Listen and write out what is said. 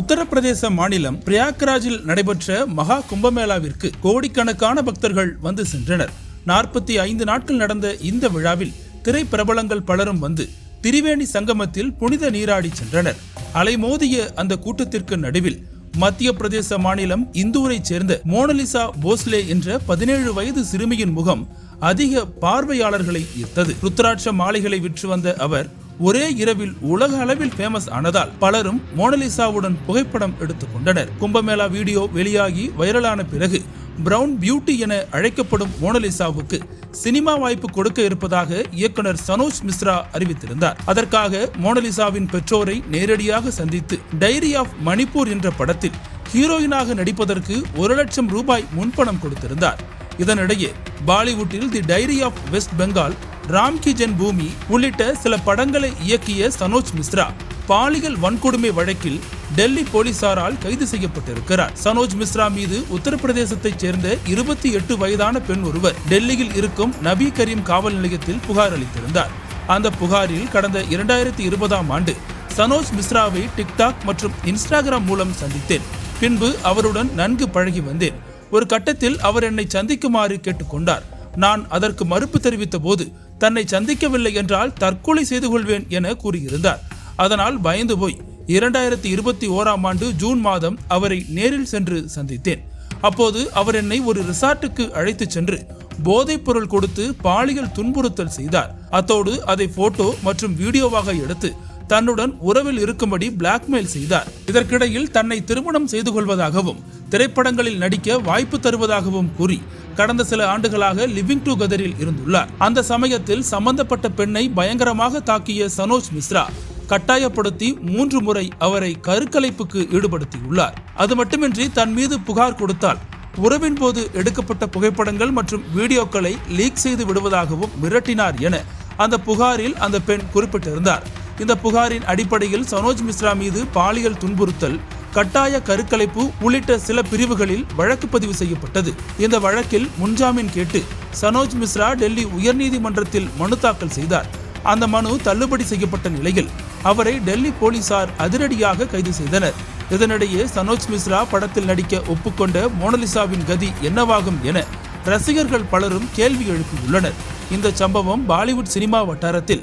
உத்தரப்பிரதேச மாநிலம் பிரயாக்ராஜில் நடைபெற்ற மகா கும்பமேளாவிற்கு கோடிக்கணக்கான பக்தர்கள் வந்து சென்றனர். நாற்பத்தி ஐந்து நாட்கள் நடந்த இந்த விழாவில் திரைப்பிரபலங்கள் பலரும் வந்து திரிவேணி சங்கமத்தில் புனித நீராடி சென்றனர். அலைமோதிய அந்த கூட்டத்திற்கு நடுவில் மத்திய பிரதேச மாநிலம் இந்தூரைச் சேர்ந்த மோனலிசா போஸ்லே என்ற பதினேழு வயது சிறுமியின் முகம் அதிக பார்வையாளர்களை ஈர்த்தது. ருத்ராட்ச மாலைகளை விற்று வந்த அவர் ஒரே இரவில் உலக அளவில் ஃபேமஸ் ஆனதால் பலரும் மோனலிசாவுடன் புகைப்படம் எடுத்துக் கொண்டனர் கும்பமேளா வீடியோ வெளியாகி வைரலான பிறகு பிரவுன் பியூட்டி என அழைக்கப்படும் மோனலிசாவுக்கு சினிமா வாய்ப்பு கொடுக்க இருப்பதாக இயக்குனர் சனோஜ் மிஸ்ரா அறிவித்திருந்தார். அதற்காக மோனலிசாவின் பெற்றோரை நேரடியாக சந்தித்து டைரி ஆஃப் மணிப்பூர் என்ற படத்தில் ஹீரோயினாக நடிப்பதற்கு ஒரு லட்சம் ரூபாய் முன்பணம் கொடுத்திருந்தார். இதனிடையே பாலிவுட்டில் the diary of West Bengal Ramki gen பூமி உள்ளிட்ட சில படங்களை இயக்கிய சனோஜ் மிஸ்ரா பாலியல் வன்கொடுமை வழக்கில் டெல்லி போலீசாரால் கைது செய்யப்பட்டிருக்கிறார். சனோஜ் மிஸ்ரா மீது உத்தரப்பிரதேசத்தைச் சேர்ந்த இருபத்தி எட்டு வயதான பெண் ஒருவர் டெல்லியில் இருக்கும் நபி கரீம் காவல் நிலையத்தில் புகார் அளித்திருந்தார். அந்த புகாரில் கடந்த இரண்டாயிரத்தி இருபதாம் ஆண்டு சனோஜ் மிஸ்ராவை டிக்டாக் மற்றும் இன்ஸ்டாகிராம் மூலம் சந்தித்தேன். பின்பு அவருடன் நன்கு பழகி வந்தேன். ஒரு கட்டத்தில் அவர் என்னை சந்திக்குமாறு கேட்டுக்கொண்டார். நான் அதற்கு மறுப்பு தெரிவித்த போது தன்னை சந்திக்கவில்லை என்றால் தற்கொலை செய்து கொள்வேன் என கூறியிருந்தார். அதனால் பயந்து போய் இரண்டாயிரத்தி இருபத்தி ஓராம் ஆண்டு ஜூன் மாதம் அவரை நேரில் சென்று சந்தித்தேன். அப்போது அவர் என்னை ஒரு ரிசார்ட்டுக்கு அழைத்துச் சென்று போதைப் பொருள் கொடுத்து பாலியல் துன்புறுத்தல் செய்தார். அத்தோடு அதை போட்டோ மற்றும் வீடியோவாக எடுத்து தன்னுடன் உறவில் இருக்கும்படி பிளாக்மெயில் செய்தார். இதற்கிடையில் தன்னை திருமணம் செய்து கொள்வதாகவும் திரைப்படங்களில் நடிக்க வாய்ப்பு தருவதாகவும் கூறி கடந்த சில ஆண்டுகளாக லிவிங் டுகெதரில் இருந்துள்ளார். அந்த சமயத்தில் சம்பந்தப்பட்ட பெண்ணை பயங்கரமாக தாக்கிய சனோஜ் மிஸ்ரா கட்டாயப்படுத்தி மூன்று முறை அவரை கருக்கலைப்புக்கு ஈடுபடுத்தியுள்ளார். அது மட்டுமின்றி தன் மீது புகார் கொடுத்தால் உறவின் போது எடுக்கப்பட்ட புகைப்படங்கள் மற்றும் வீடியோக்களை லீக் செய்து விடுவதாகவும் மிரட்டினார் என அந்த புகாரில் அந்த பெண் குறிப்பிட்டிருந்தார். இந்த புகாரின் அடிப்படையில் சனோஜ் மிஸ்ரா மீது பாலியல் துன்புறுத்தல் கட்டாய கருக்கலைப்பு உள்ளிட்ட சில பிரிவுகளில் வழக்கு பதிவு செய்யப்பட்டது. இந்த வழக்கில் முன்ஜாமீன் கேட்டு சனோஜ் மிஸ்ரா டெல்லி உயர்நீதிமன்றத்தில் மனு தாக்கல் செய்தார். அந்த மனு தள்ளுபடி செய்யப்பட்ட நிலையில் அவரை டெல்லி போலீசார் அதிரடியாக கைது செய்தனர். இதனிடையே சனோஜ் மிஸ்ரா படத்தில் நடிக்க ஒப்புக்கொண்ட மோனலிசாவின் கதி என்னவாகும் என ரசிகர்கள் பலரும் கேள்வி எழுப்பியுள்ளனர். இந்த சம்பவம் பாலிவுட் சினிமா வட்டாரத்தில்